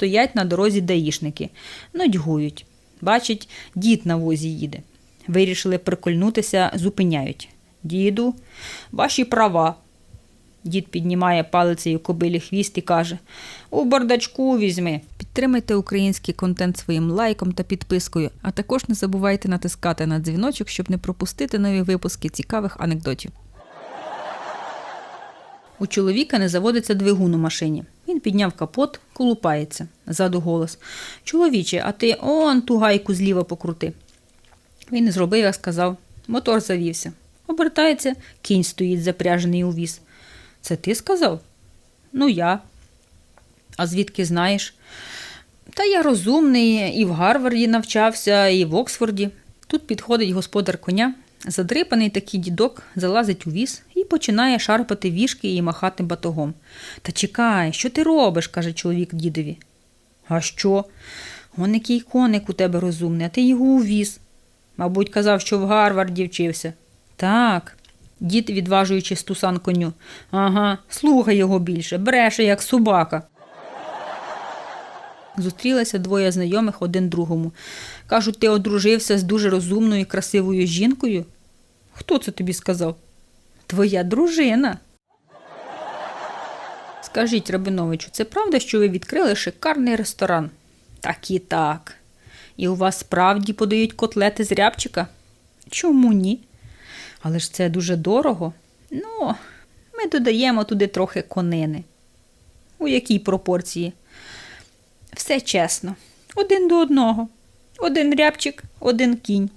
стоять на дорозі даїшники, нудьгують. Бачить, дід на возі їде. Вирішили прикольнутися, зупиняють. Діду, ваші права. Дід піднімає палицею кобилі хвіст і каже: У бардачку візьми. Підтримайте український контент своїм лайком та підпискою, а також не забувайте натискати на дзвіночок, щоб не пропустити нові випуски цікавих анекдотів. У чоловіка не заводиться двигун у машині. Підняв капот, колупається. Ззаду голос. Чоловіче, а ти он ту гайку зліва покрути. Він зробив, як сказав. Мотор завівся. Обертається, кінь стоїть запряжений у віз. Це ти сказав? Ну, я. А звідки знаєш? Та я розумний, і в Гарварді навчався, і в Оксфорді. Тут підходить господар коня, задрипаний такий дідок, залазить у віз і починає шарпати вішки і махати батогом. Та чекай, що ти робиш? каже чоловік дідові. А що? Он який коник у тебе розумний, а ти його увіз. Мабуть, казав, що в Гарварді вчився. Так. Дід, відважуючи стусан коню. Ага, слухай його більше, бреше, як собака. Зустрілися двоє знайомих один другому. Кажуть, ти одружився з дуже розумною і красивою жінкою. Хто це тобі сказав? Твоя дружина. Скажіть, Рабиновичу, це правда, що ви відкрили шикарний ресторан? Так і так. І у вас справді подають котлети з рябчика? Чому ні? Але ж це дуже дорого. Ну, ми додаємо туди трохи конини. У якій пропорції? Все чесно. Один до одного. Один рябчик, один кінь.